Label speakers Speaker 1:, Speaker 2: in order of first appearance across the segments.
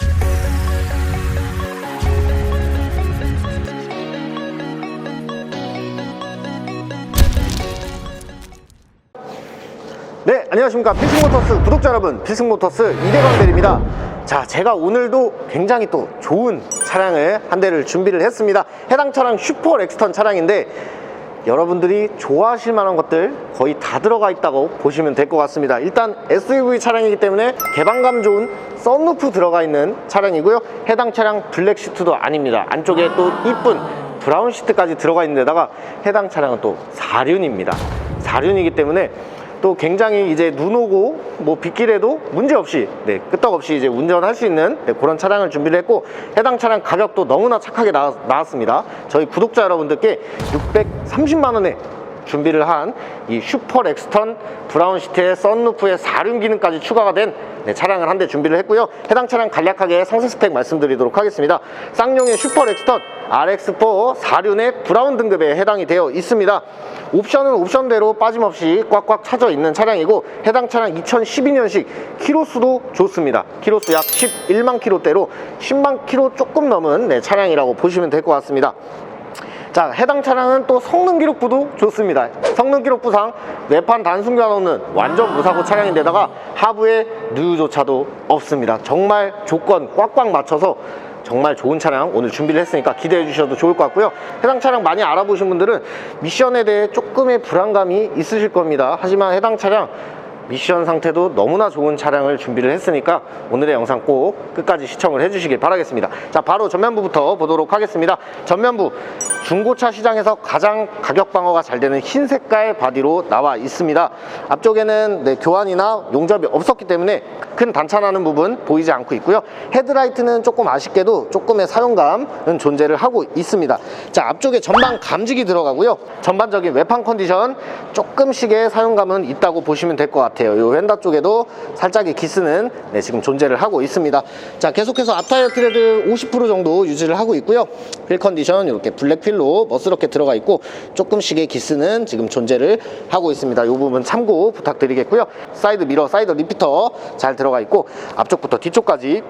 Speaker 1: 네, 안녕하십니까. 필승모터스 구독자 여러분, 필승모터스 이대광 대리입니다. 자, 제가 오늘도 굉장히 또 좋은 차량을 한 대를 준비를 했습니다. 해당 차량 슈퍼 렉스턴 차량인데 여러분들이 좋아하실 만한 것들 거의 다 들어가 있다고 보시면 될 것 같습니다. 일단 SUV 차량이기 때문에 개방감 좋은 썬루프 들어가 있는 차량이고요. 해당 차량 블랙 시트도 아닙니다. 안쪽에 또 이쁜 브라운 시트까지 들어가 있는 데다가 해당 차량은 또 4륜입니다. 4륜이기 때문에 또 굉장히 이제 눈 오고 뭐 빗길에도 문제 없이 네, 끄떡없이 이제 운전할 수 있는 네, 그런 차량을 준비를 했고 해당 차량 가격도 너무나 착하게 나왔, 나왔습니다. 저희 구독자 여러분들께 630만 원에 준비를 한 이 슈퍼 렉스턴 브라운 시트에 썬루프에 4륜 기능까지 추가가 된 네, 차량을 한 대 준비를 했고요. 해당 차량 간략하게 상세 스펙 말씀드리도록 하겠습니다. 쌍용의 슈퍼 렉스턴 RX4 4륜의 브라운 등급에 해당이 되어 있습니다. 옵션은 옵션대로 빠짐없이 꽉꽉 차져 있는 차량이고 해당 차량 2012년식 키로수도 좋습니다. 키로수 약 11만 킬로대로 10만 킬로 조금 넘은 네, 차량이라고 보시면 될 것 같습니다. 자, 해당 차량은 또 성능 기록부도 좋습니다. 성능 기록부상 외판 단순 없는 완전 무사고 차량인데다가 하부에 누유조차도 없습니다. 정말 조건 꽉꽉 맞춰서 정말 좋은 차량 오늘 준비를 했으니까 기대해 주셔도 좋을 것 같고요. 해당 차량 많이 알아보신 분들은 미션에 대해 조금의 불안감이 있으실 겁니다. 하지만 해당 차량 미션 상태도 너무나 좋은 차량을 준비를 했으니까 오늘의 영상 꼭 끝까지 시청을 해주시길 바라겠습니다. 자, 바로 전면부부터 보도록 하겠습니다. 전면부 중고차 시장에서 가장 가격 방어가 잘 되는 흰 색깔 바디로 나와 있습니다. 앞쪽에는 네, 교환이나 용접이 없었기 때문에 큰 단차나는 부분 보이지 않고 있고요. 헤드라이트는 조금 아쉽게도 조금의 사용감은 존재를 하고 있습니다. 자, 앞쪽에 전방 감지기 들어가고요. 전반적인 외판 컨디션 조금씩의 사용감은 있다고 보시면 될 것 같아요. 이 휀다 쪽에도 살짝의 기스는 네, 지금 존재를 하고 있습니다. 자, 계속해서 앞타이어 트레드 50% 정도 유지를 하고 있고요. 휠 컨디션 이렇게 블랙 휠로 멋스럽게 들어가 있고 조금씩의 기스는 지금 존재를 하고 있습니다. 이 부분 참고 부탁드리겠고요. 사이드 미러, 사이드 리피터 잘 들어가 있고 앞쪽부터 뒤쪽까지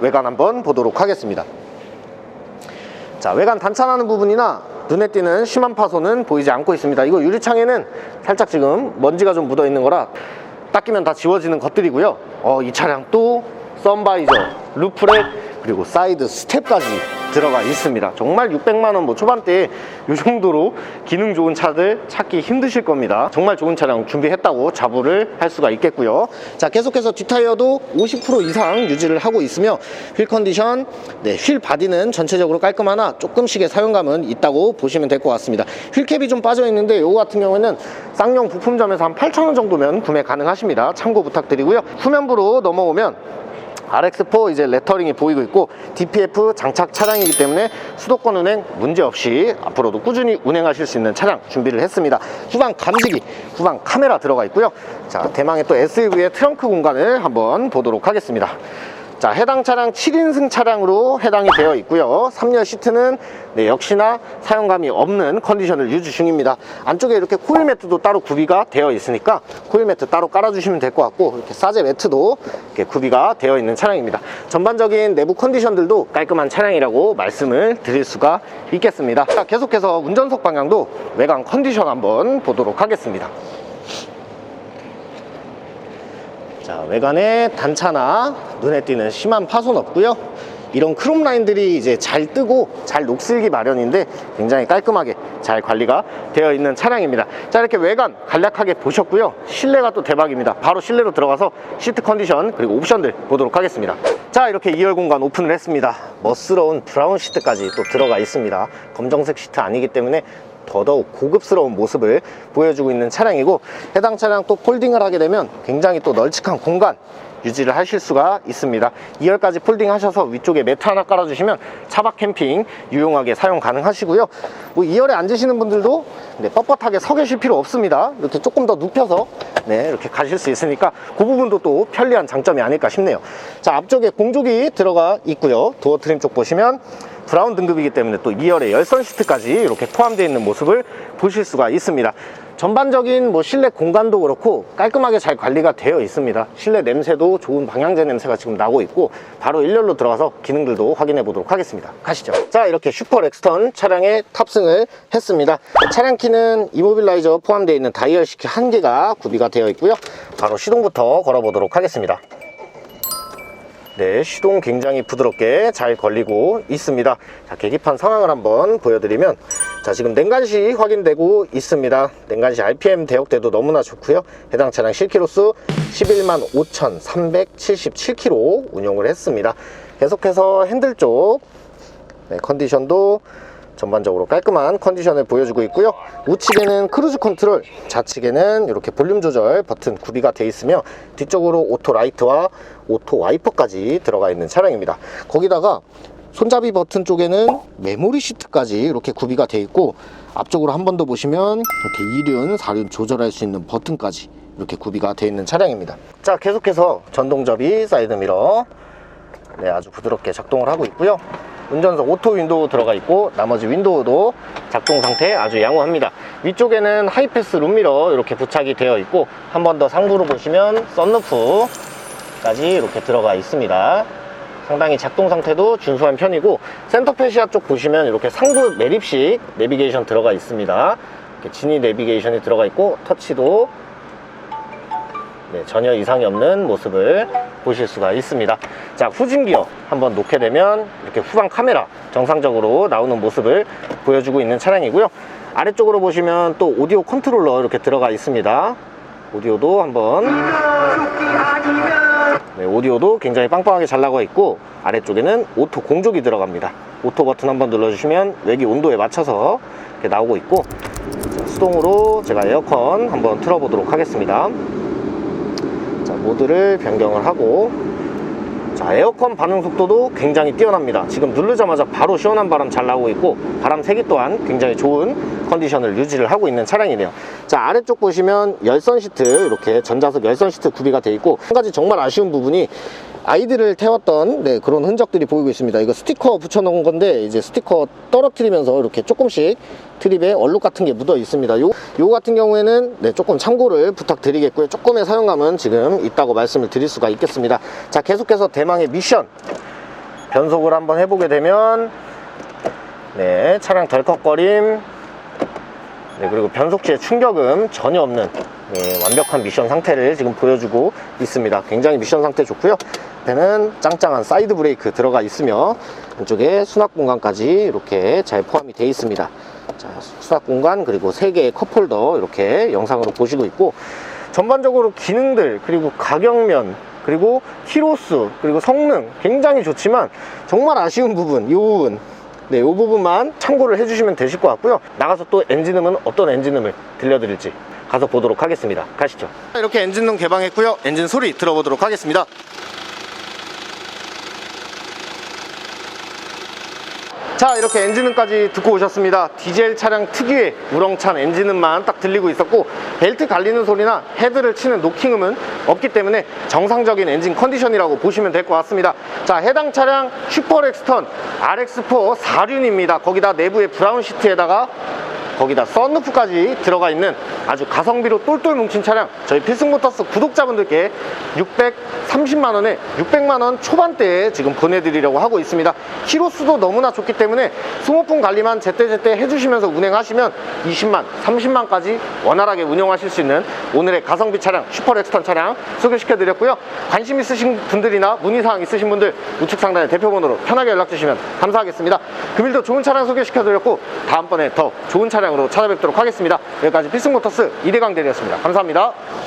Speaker 1: 외관 한번 보도록 하겠습니다. 자 외관 단차나는 부분이나 눈에 띄는 심한 파손은 보이지 않고 있습니다 이거 유리창에는 살짝 지금 먼지가 좀 묻어 있는 거라 닦이면 다 지워지는 것들이고요. 어, 이 차량 또 썬바이저 루프렛 그리고 사이드 스텝까지 들어가 있습니다. 정말 600만원 뭐 초반대에 이 정도로 기능 좋은 차들 찾기 힘드실 겁니다. 정말 좋은 차량 준비했다고 자부를 할 수가 있겠고요. 자 계속해서 뒷타이어도 50% 이상 유지를 하고 있으며 휠 컨디션 네, 휠 바디는 전체적으로 깔끔하나 조금씩의 사용감은 있다고 보시면 될 것 같습니다. 휠캡이 좀 빠져 있는데 이거 같은 경우에는 쌍용 부품점에서 한 8,000원 정도면 구매 가능하십니다. 참고 부탁드리고요. 후면부로 넘어오면 RX4 이제 레터링이 보이고 있고 DPF 장착 차량이기 때문에 수도권 운행 문제없이 앞으로도 꾸준히 운행하실 수 있는 차량 준비를 했습니다. 후방 감지기, 후방 카메라 들어가 있고요. 자, 대망의 또 SUV의 트렁크 공간을 한번 보도록 하겠습니다. 자, 해당 차량 7인승 차량으로 해당이 되어 있고요. 3열 시트는 네, 역시나 사용감이 없는 컨디션을 유지 중입니다. 안쪽에 이렇게 코일 매트도 따로 구비가 되어 있으니까 코일 매트 따로 깔아주시면 될 것 같고 이렇게 사제 매트도 이렇게 구비가 되어 있는 차량입니다. 전반적인 내부 컨디션들도 깔끔한 차량이라고 말씀을 드릴 수가 있겠습니다. 자, 계속해서 운전석 방향도 외관 컨디션 한번 보도록 하겠습니다. 자 외관에 단차나 눈에 띄는 심한 파손 없고요. 이런 크롬 라인들이 이제 잘 뜨고 잘 녹슬기 마련인데 굉장히 깔끔하게 잘 관리가 되어 있는 차량입니다. 자 이렇게 외관 간략하게 보셨고요. 실내가 또 대박입니다. 바로 실내로 들어가서 시트 컨디션 그리고 옵션들 보도록 하겠습니다. 자 이렇게 2열 공간 오픈을 했습니다. 멋스러운 브라운 시트까지 또 들어가 있습니다. 검정색 시트 아니기 때문에 더더욱 고급스러운 모습을 보여주고 있는 차량이고 해당 차량 또 폴딩을 하게 되면 굉장히 또 널찍한 공간 유지를 하실 수가 있습니다. 2열까지 폴딩 하셔서 위쪽에 매트 하나 깔아주시면 차박 캠핑 유용하게 사용 가능하시고요. 뭐 2열에 앉으시는 분들도 네, 뻣뻣하게 서 계실 필요 없습니다. 이렇게 조금 더 눕혀서 네, 이렇게 가실 수 있으니까 그 부분도 또 편리한 장점이 아닐까 싶네요. 자 앞쪽에 공조기 들어가 있고요. 도어 트림 쪽 보시면 브라운 등급이기 때문에 또 2열에 열선 시트까지 이렇게 포함되어 있는 모습을 보실 수가 있습니다 전반적인 뭐 실내 공간도 그렇고 깔끔하게 잘 관리가 되어 있습니다. 실내 냄새도 좋은 방향제 냄새가 지금 나고 있고 바로 일렬로 들어가서 기능들도 확인해 보도록 하겠습니다. 가시죠. 자 이렇게 슈퍼 렉스턴 차량에 탑승을 했습니다. 차량 키는 이모빌라이저 포함되어 있는 다이얼 시키 한 개가 구비가 되어 있고요. 바로 시동부터 걸어 보도록 하겠습니다. 네, 시동 굉장히 부드럽게 잘 걸리고 있습니다. 자, 계기판 상황을 한번 보여드리면, 자, 지금 냉간시 확인되고 있습니다. 냉간시 RPM 대역대도 너무나 좋고요. 해당 차량 실키로수 11만 5,377km 운용을 했습니다. 계속해서 핸들 쪽 네, 컨디션도 전반적으로 깔끔한 컨디션을 보여주고 있고요. 우측에는 크루즈 컨트롤, 좌측에는 이렇게 볼륨 조절 버튼 구비가 되어 있으며 뒤쪽으로 오토 라이트와 오토 와이퍼까지 들어가 있는 차량입니다. 거기다가 손잡이 버튼 쪽에는 메모리 시트까지 이렇게 구비가 되어 있고 앞쪽으로 한 번 더 보시면 이렇게 2륜, 4륜 조절할 수 있는 버튼까지 이렇게 구비가 되어 있는 차량입니다. 자, 계속해서 전동접이 사이드미러 네, 아주 부드럽게 작동을 하고 있고요. 운전석 오토 윈도우 들어가 있고 나머지 윈도우도 작동 상태 아주 양호합니다. 위쪽에는 하이패스 룸미러 이렇게 부착이 되어 있고 한 번 더 상부로 보시면 썬루프까지 이렇게 들어가 있습니다. 상당히 작동 상태도 준수한 편이고 센터 페시아 쪽 보시면 이렇게 상부 매립식 내비게이션 들어가 있습니다. 지니 내비게이션이 들어가 있고 터치도 네, 전혀 이상이 없는 모습을 보실 수가 있습니다. 자, 후진 기어 한번 놓게 되면 이렇게 후방 카메라 정상적으로 나오는 모습을 보여주고 있는 차량이고요. 아래쪽으로 보시면 또 오디오 컨트롤러 이렇게 들어가 있습니다. 오디오도 한번 네, 오디오도 굉장히 빵빵하게 잘 나가 있고 아래쪽에는 오토 공조기 들어갑니다. 오토 버튼 한번 눌러주시면 외기 온도에 맞춰서 이렇게 나오고 있고 자, 수동으로 제가 에어컨 한번 틀어보도록 하겠습니다. 자, 모드를 변경을 하고 자, 에어컨 반응 속도도 굉장히 뛰어납니다. 지금 누르자마자 바로 시원한 바람 잘 나오고 있고 바람 세기 또한 굉장히 좋은 컨디션을 유지를 하고 있는 차량이네요. 자, 아래쪽 보시면 열선 시트 이렇게 전자석 열선 시트 구비가 되어 있고 한 가지 정말 아쉬운 부분이 아이들을 태웠던 네, 그런 흔적들이 보이고 있습니다. 이거 스티커 붙여놓은 건데 이제 스티커 떨어뜨리면서 이렇게 조금씩 트립에 얼룩 같은 게 묻어 있습니다. 요, 요 같은 경우에는 네, 조금 참고를 부탁드리겠고요. 조금의 사용감은 지금 있다고 말씀을 드릴 수가 있겠습니다. 자, 계속해서 대망의 미션 변속을 한번 해보게 되면 네, 차량 덜컥거림 네, 그리고 변속시에 충격음 전혀 없는 네, 완벽한 미션 상태를 지금 보여주고 있습니다. 굉장히 미션 상태 좋고요. 옆에는 짱짱한 사이드 브레이크 들어가 있으며 이쪽에 수납 공간까지 이렇게 잘 포함이 되어 있습니다. 자, 수납 공간 그리고 3개의 컵홀더 이렇게 영상으로 보시고 있고 전반적으로 기능들 그리고 가격면 그리고 키로수 그리고 성능 굉장히 좋지만 정말 아쉬운 부분 이 부분 네, 이 부분만 참고를 해주시면 되실 것 같고요. 나가서 또 엔진음은 어떤 엔진음을 들려드릴지 가서 보도록 하겠습니다. 가시죠. 이렇게 엔진룸 개방했고요. 엔진 소리 들어보도록 하겠습니다. 자 이렇게 엔진음까지 듣고 오셨습니다. 디젤 차량 특유의 우렁찬 엔진음만 딱 들리고 있었고 벨트 갈리는 소리나 헤드를 치는 노킹음은 없기 때문에 정상적인 엔진 컨디션이라고 보시면 될 것 같습니다. 자 해당 차량 슈퍼렉스턴 RX4 4륜입니다. 거기다 내부에 브라운 시트에다가 거기다 썬루프까지 들어가 있는 아주 가성비로 똘똘 뭉친 차량. 저희 필승모터스 구독자분들께 630만원에 600만원 초반대에 지금 보내드리려고 하고 있습니다. 키로수도 너무나 좋기 때문에 소모품 관리만 제때제때 해주시면서 운행하시면 20만 30만까지 원활하게 운영하실 수 있는 오늘의 가성비 차량 슈퍼렉스턴 차량 소개시켜 드렸고요. 관심 있으신 분들이나 문의사항 있으신 분들 우측 상단의 대표번호로 편하게 연락 주시면 감사하겠습니다. 금일도 좋은 차량 소개시켜 드렸고 다음번에 더 좋은 차량 으로 찾아뵙도록 하겠습니다. 여기까지 필승모터스 이대강 대리였습니다. 감사합니다